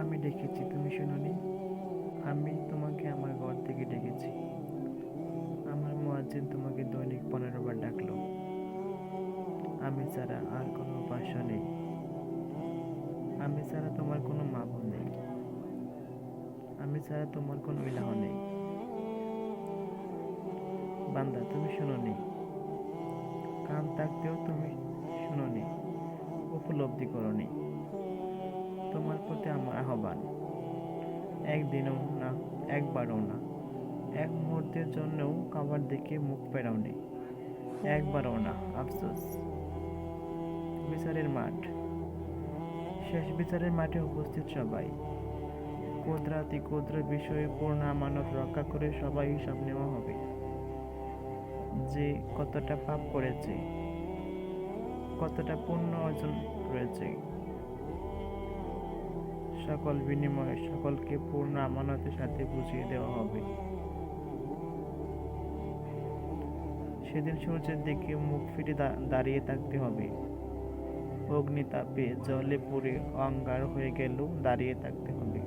আমি ডেকেছি তুমি শোনোনি? আমি তোমাকে আমার ঘর থেকে ডেকেছি। আমার মুয়াজ্জিন তোমাকে দৈনিক পনেরো বার ডাকলো। আমি ছাড়া আর কোনো উপাস্য নেই। আমি ছাড়া তোমার কোনো মাবুদ নেই। আমি ছাড়া তোমার কোনো ইলাহ নেই। বান্দা, তুমি শোনোনি? কান থাকতেও তুমি উপলব্ধি করনি। তোমার প্রতি আমার আহ্বান। একদিনও না, একবারও না। এক মুহূর্তের জন্যও কাবার দিকে মুখ ফেরাওনি। একবারও না, আফসোস। বিচারের মাঠ। শেষ বিচারের মাঠে উপস্থিত সবাই। কোদরাতি কোদ্র বিষয়ে পূর্ণ আমানত রক্ষা করে সবাই হিসাব নেওয়া হবে। যে কতটা পাপ করেছে কতটা পুণ্য অর্জন করেছে সকল বিনিময়ে সকলকে পূর্ণ আমানতের সাথে বুঝিয়ে দেওয়া হবে। সেদিন সূর্যের দিকে মুখ ফিরে দাঁড়িয়ে থাকতে হবে। অগ্নিতাপে জলে পুড়ে অঙ্গার হয়ে গেলেও দাঁড়িয়ে থাকতে হবে।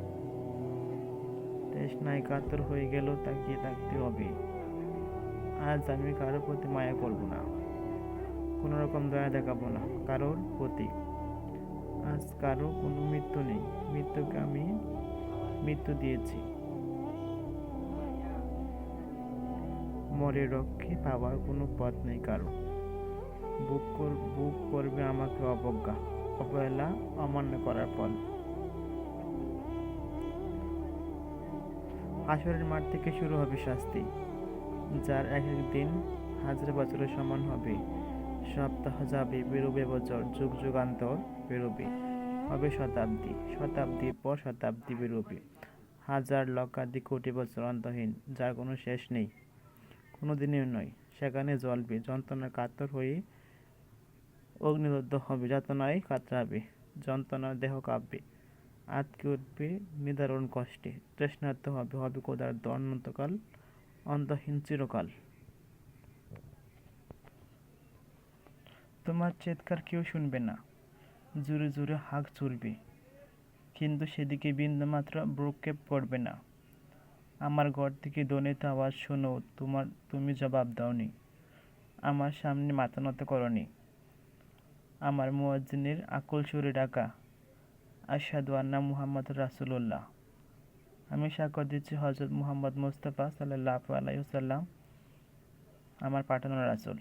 তৃষ্ণায় কাতর হয়ে গেলেও তাকিয়ে থাকতে হবে। আজ আমি কারোর প্রতি মায়া করব না। কোনো রকম দয়া দেখাবো না, কারোর প্রতি। আজ কারও কোনো মৃত্যু নেই। মৃত্যুকে আমি মৃত্যু দিয়েছি। মরে রক্ষে পাওয়ার কোনো পথ নেই কারও। বুক কর বুক করবে আমাকে অবজ্ঞা, অবহেলা অমান্য করার ফল। আসরের মাঠ থেকে শুরু হবে শাস্তি, যার এক এক দিন হাজার বছরের সমান হবে। সপ্তাহ যাবে বেরোবে বছর যুগ যুগান্তর বেরোবে হবে শতাব্দী, শতাব্দীর পর শতাব্দী বেরোবে। হাজার লক্ষাধিক কোটি বছর অন্তহীন, যার কোনো শেষ নেই কোনো দিনেও নয়। সেখানে জ্বলবে, যন্ত্রণা কাতর হয়ে অগ্নিদগ্ধ হবে, যাতনায় কাতরাবে, যন্ত্রণার দেহ কাঁপবে আটকে উঠবে নিদারুণ কষ্টে। তৃষ্ণার্থ হবে হবে কোদার্থ অনন্তকাল, অন্তহীন চিরকাল। তোমার চিৎকার কেউ শুনবে না। জোরে জোরে হাঁক চলবে কিন্তু সেদিকে বিন্দুমাত্র ভ্রুক্ষেপ পড়বে না। আমার ঘর থেকে দনিত আওয়াজ শোনো, তোমার, তুমি জবাব দাওনি। আমার সামনে মাথা নত করনি। আমার মুয়াজ্জিনের আকুল সুরে ডাকা, আশহাদু আন্না মুহাম্মদ রাসূলুল্লাহ। আমি সাক্ষ্য দিচ্ছি হজরত মুহাম্মদ মুস্তাফা সাল্লাহ আলাইহি ওয়াসাল্লাম, আমার পাঠানো রাসূল।